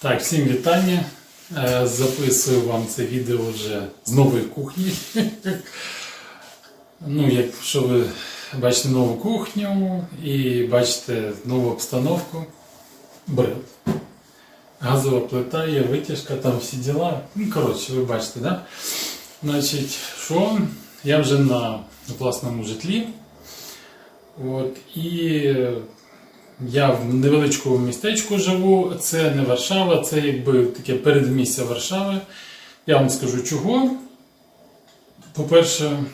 Так, всім вітання. Е, Записую вам це відео вже з нової кухні. Ну, якщо ви бачите нову кухню і бачите нову обстановку, брил. Газова плита є, витяжка, там всі діла. Ну, коротше, ви бачите, да? Значить, що? Я вже на власному житлі. От, і я в невеличкому містечку живу, це не Варшава, це якби таке передмістя Варшави. Я вам скажу чого. По-перше,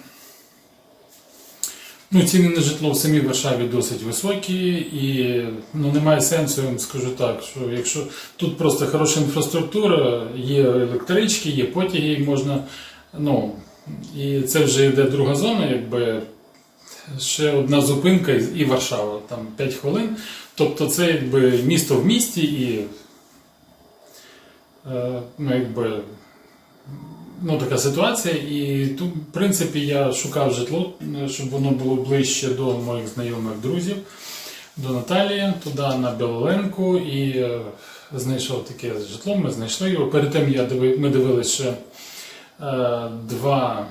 ну, ціни на житло в самій Варшаві досить високі, і ну, немає сенсу, я вам скажу так, що якщо тут просто хороша інфраструктура, є електрички, є потяги, можна. Ну, і це вже йде друга зона, якби ще одна зупинка і Варшава, там 5 хвилин. Тобто це якби місто в місті і е, ну, якби, ну, така ситуація. І тут, в принципі, я шукав житло, е, щоб воно було ближче до моїх знайомих друзів, до Наталії, туди на Білоленку, і е, знайшов таке житло, ми знайшли його. Перед тим я диви, ми дивилися ще два,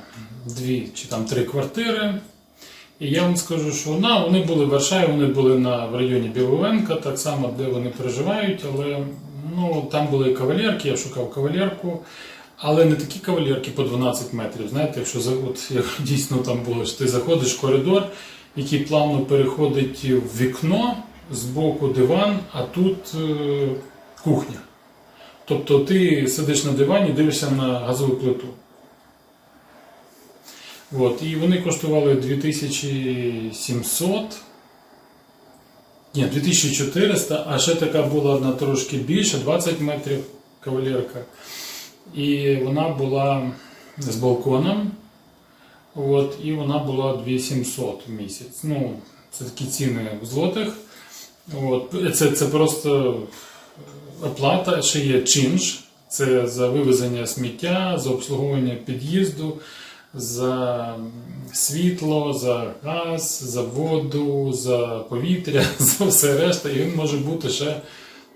дві чи там три квартири. І я вам скажу, що на, вони були в Варшаві, вони були на, в районі Біловенка, так само, де вони проживають, але ну, там були кавалерки, я шукав кавалерку, але не такі кавалерки по 12 метрів. Знаєте, якщо от, як дійсно там було, що ти заходиш в коридор, який плавно переходить в вікно, збоку диван, а тут е, кухня. Тобто ти сидиш на дивані, дивишся на газову плиту. От, і вони коштували 2700. Ні, 2400, а ще така була одна трошки більша, 20 метрів кавалерка. І вона була з балконом. От, і вона була 2700 в місяць. Ну, це такі ціни в злотих. От, це, це просто оплата, ще є чинш. Це за вивезення сміття, за обслуговування під'їзду, за світло, за газ, за воду, за повітря, за все решта. І він може бути ще.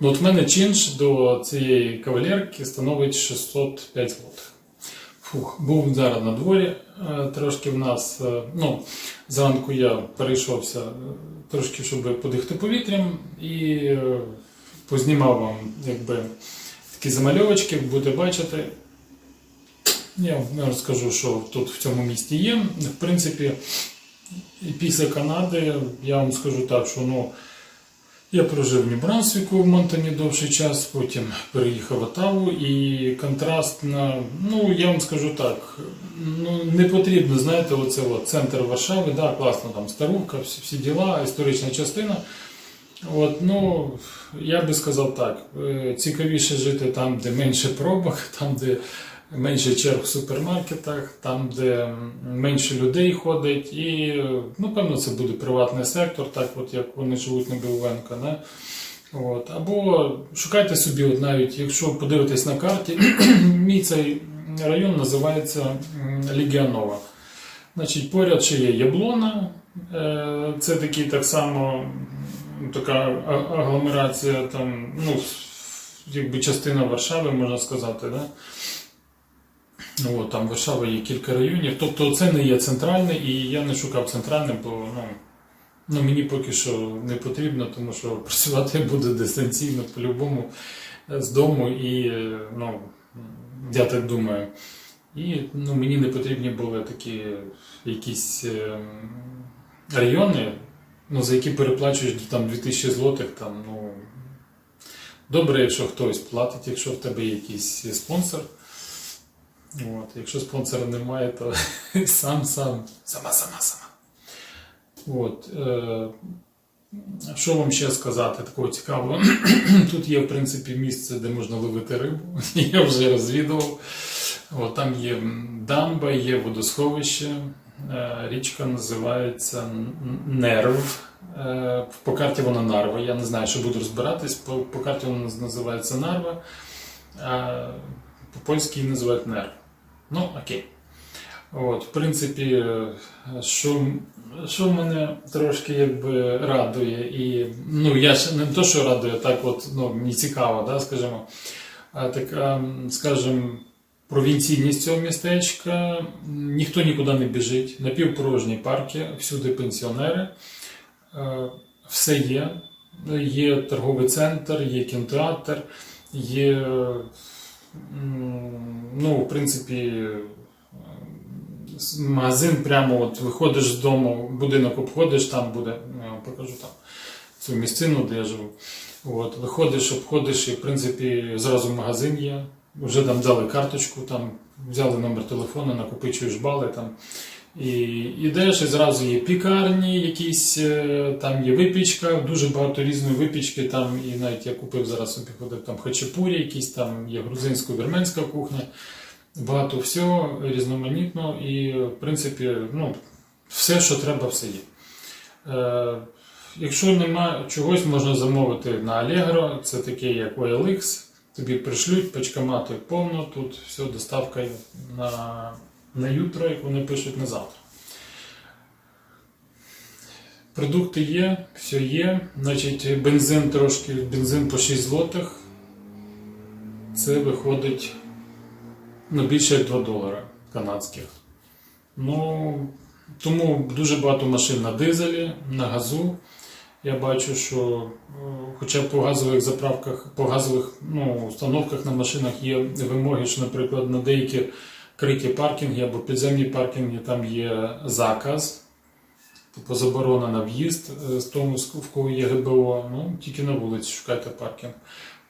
Ну, от в мене чинш до цієї кавалерки становить 605 злотих. Фух, був зараз на дворі. е, Трошки в нас, е, ну, зранку я перейшовся е, трошки, щоб подихати повітрям, і познімав вам якби такі замальовочки, будете бачити. Я розкажу, що тут в цьому місті є. В принципі, після Канади я вам скажу так, що ну, я прожив в Нью-Брансвіку в Монтані довший час, потім переїхав в Отаву і контраст на, ну я вам скажу так, ну не потрібно, знаєте, оце от, центр Варшави, да, класно, там старувка, всі, всі діла, історична частина. От, ну, я би сказав так, е, цікавіше жити там, де менше пробок, там, де менше черг в супермаркетах, там, де менше людей ходить, і, ну, це буде приватний сектор, так от як вони живуть на Біловенка. Не? От. Або шукайте собі, от навіть якщо подивитись на карті, мій цей район називається Лігіанова. Значить, поряд ще є Яблона, е, це такий так само така агломерація, там, ну, якби частина Варшави, можна сказати. Да? Ну, от, там в Варшаві є кілька районів. Тобто це не є центральне, і я не шукав центральне, бо ну, ну, мені поки що не потрібно, тому що працювати я буду дистанційно по-любому е, з дому, і е, ну, я так думаю. І ну, мені не потрібні були такі якісь е, райони, ну, за які переплачуєш там 2000 злотих. Там, ну, добре, якщо хтось платить, якщо в тебе є якийсь спонсор. От, якщо спонсора немає, то сам сам. Сама, сама, сама. От, е, що вам ще сказати такого цікавого? Тут є, в принципі, місце, де можна ловити рибу. Я вже розвідував. От, там є дамба, є водосховище. Е, Річка називається Нерв. Е, По карті вона Нарва. Я не знаю, що буду розбиратись. По, по карті вона називається Нарва. А по-польськи її називають Нерв. Ну, окей. От, в принципі, що, що мене трошки якби радує, і ну я ж не то, що радує, так от ну, мені цікаво, да, скажімо, а така, скажімо, провінційність цього містечка, ніхто нікуди не біжить, напівпорожні парки, всюди пенсіонери, все є. Є торговий центр, є кінотеатр, є, ну, в принципі, магазин прямо от виходиш з дому, будинок обходиш, там буде, вам покажу там цю місцину, де я живу. От, виходиш, обходиш, і в принципі зразу магазин є. Вже там дали карточку, там взяли номер телефону, накопичуєш бали там. І йдеш, і зразу є пікарні, якісь е, там є випічка, дуже багато різної випічки. Там і навіть я купив зараз собі ходив там хачапурі, якісь там є грузинсько-вірменська кухня. Багато всього різноманітно, і в принципі, ну, все, що треба, все є. Е, якщо немає чогось, можна замовити на Allegro, це таке як OLX, тобі пришлють, пачкомати повно, тут все доставка на, на утро, як вони пишуть на завтра. Продукти є, все є. Значить, бензин трошки, бензин по 6 злотих. Це виходить ну, більше як 2 долара канадських. Ну, тому дуже багато машин на дизелі, на газу. Я бачу, що е, хоча по газових заправках, по газових ну, установках на машинах є вимоги, що, наприклад, на деякі криті паркінги або підземні паркінги там є заказ, заборона на в'їзд е, з тому, в кого є ГБО, ну тільки на вулиці шукайте паркінг.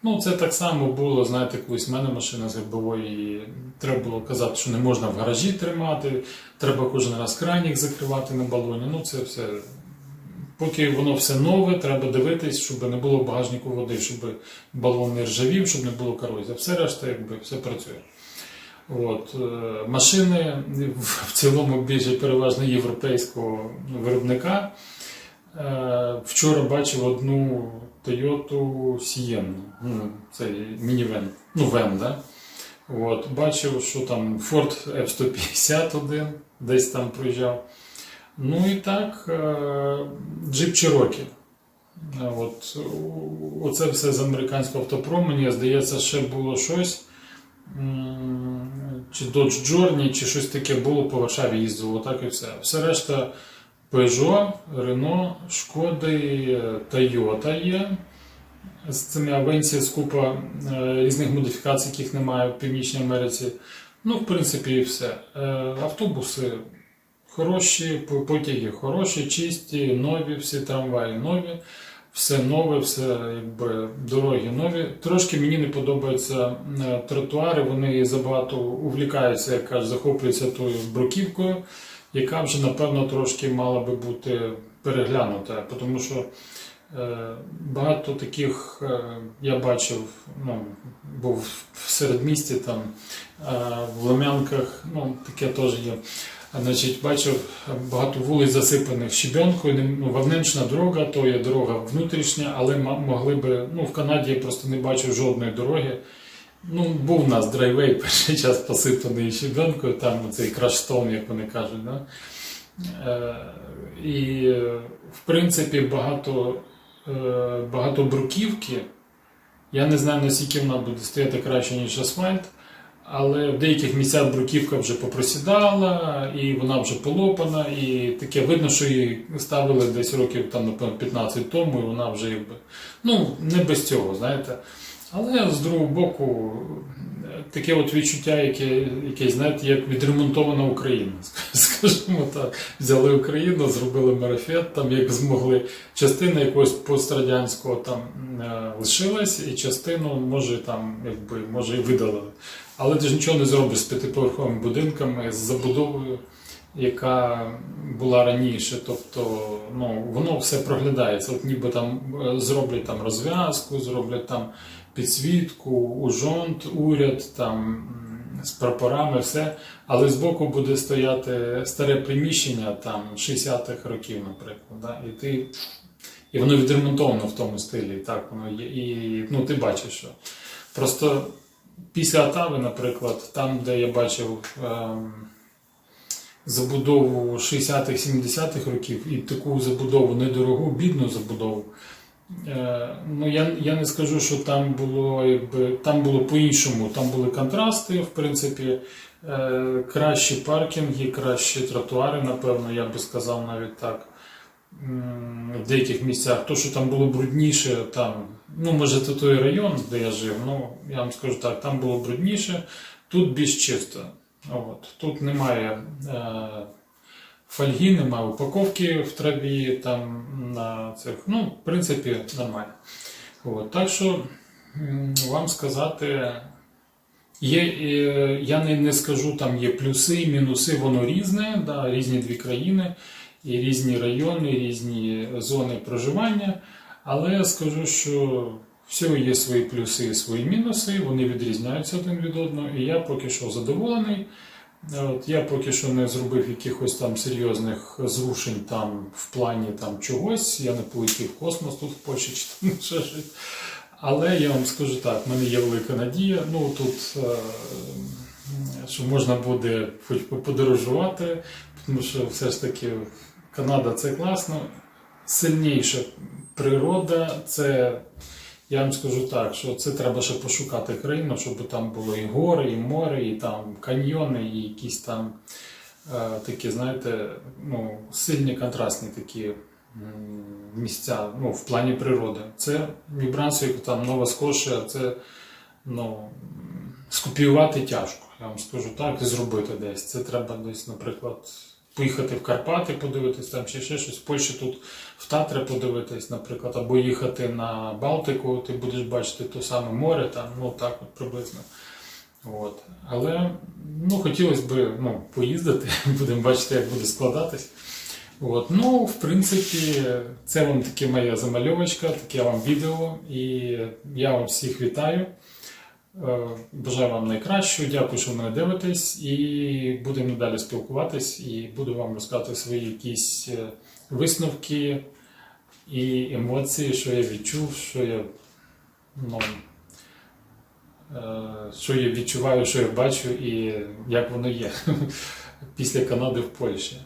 Ну, це так само було, знаєте, колись в мене машина з ГБО, і треба було казати, що не можна в гаражі тримати, треба кожен раз крайніх закривати на балоні. Ну, це все. Поки воно все нове, треба дивитись, щоб не було в багажнику води, щоб балон не ржавів, щоб не було корозії. Все решта, якби все працює. От, е, машини в цілому більше переважно європейського виробника. Е, Вчора бачив одну Toyota Sienna, ну, це мінівен, ну вен, да? От, бачив, що там Ford F-151 десь там проїжджав. Ну і так, е, Jeep Cherokee. От, оце все з американського автопрому. Мені здається, ще було щось. Чи Dodge Journey, чи щось таке було по Варшаві їздило, так і все. Все решта Peugeot, Renault, Шкоди, е, Toyota є. З цими Авенсія з купа е, різних модифікацій, яких немає в Північній Америці. Ну, в принципі, і все. Е, Автобуси хороші, потяги хороші, чисті, нові, всі трамваї нові, все нове, все якби дороги нові. Трошки мені не подобаються е, тротуари, вони забагато увлікаються, як кажуть, захоплюються тою бруківкою, яка вже напевно трошки мала би бути переглянута, тому що. Е, Багато таких е, я бачив, ну, був в середмісті, там, в Лом'янках, ну, таке теж є. Значить, бачив багато вулиць засипаних щебенкою. Ну, Вовненчна дорога, то є дорога внутрішня, але могли би. Ну, в Канаді я просто не бачив жодної дороги. Ну, був у нас драйвей перший час посипаний щебенкою, там цей краштон, як вони кажуть. Да? Е, і, в принципі, багато, е, багато бруківки. Я не знаю, наскільки вона буде стояти краще, ніж асфальт, але в деяких місцях бруківка вже попросідала, і вона вже полопана, і таке видно, що її ставили десь років там, напевно, 15 тому, і вона вже якби. Ну, не без цього, знаєте. Але з другого боку, таке от відчуття, яке, яке знаєте, як відремонтована Україна. Скажімо так, взяли Україну, зробили марафет, там як змогли. Частина якогось пострадянського там е, лишилась, і частину може там, якби може і видалили. Але ти ж нічого не зробиш з п'ятиповерховими будинками, з забудовою, яка була раніше. Тобто, ну воно все проглядається. От ніби там е, зроблять там розв'язку, зроблять там підсвітку, ужонт, уряд там з прапорами, все. Але збоку буде стояти старе приміщення там 60-х років, наприклад. Да? І ти. І воно відремонтовано в тому стилі, так воно є. І ну, ти бачиш, що. Просто після Атави, наприклад, там, де я бачив ем, забудову 60-х, 70-х років і таку забудову недорогу, бідну забудову. Е, Ну, я, я не скажу, що там було якби там було по-іншому. Там були контрасти, в принципі, е, кращі паркінги, кращі тротуари, напевно, я би сказав навіть так. В деяких місцях. То, що там було брудніше, там, ну, може, це той район, де я жив, ну, я вам скажу так, там було брудніше, тут більш чисто. От. Тут немає е, фольги, немає упаковки в траві, там на цих. Ну, в принципі, нормально. От. Так що вам сказати. Є, е, я не, не скажу, там є плюси, мінуси, воно різне, да, різні дві країни, і різні райони, різні зони проживання. Але я скажу, що всього є свої плюси і свої мінуси, вони відрізняються один від одного, і я поки що задоволений. От, я поки що не зробив якихось там серйозних зрушень там в плані там чогось. Я не полетів в космос тут в Польщі чи там ще щось. Але я вам скажу так, в мене є велика надія. Ну тут е, що можна буде хоч подорожувати, тому що все ж таки Канада це класно. Сильніша природа, це я вам скажу так, що це треба ще пошукати країну, щоб там було і гори, і море, і там каньйони, і якісь там е, такі, знаєте, ну, сильні контрастні такі місця ну, в плані природи. Це Нью-Брансвік, там Нова Скошія, це ну, скопіювати тяжко. Я вам скажу так, і зробити десь. Це треба десь, наприклад, поїхати в Карпати, подивитись там чи ще щось. В Польщі тут в Татри подивитись, наприклад, або їхати на Балтику, ти будеш бачити то саме море, там, ну так от приблизно. От. Але ну, хотілося б ну, поїздити, будемо бачити, як буде складатись. От. Ну, в принципі, це вам таке моя замальовочка, таке вам відео. І я вам всіх вітаю. Е, Бажаю вам найкращого. Дякую, що мене дивитесь. І будемо далі спілкуватись, і буду вам розказувати свої якісь е, висновки і емоції, що я відчув, що я, ну, е, що я відчуваю, що я бачу, і як воно є після Канади в Польщі.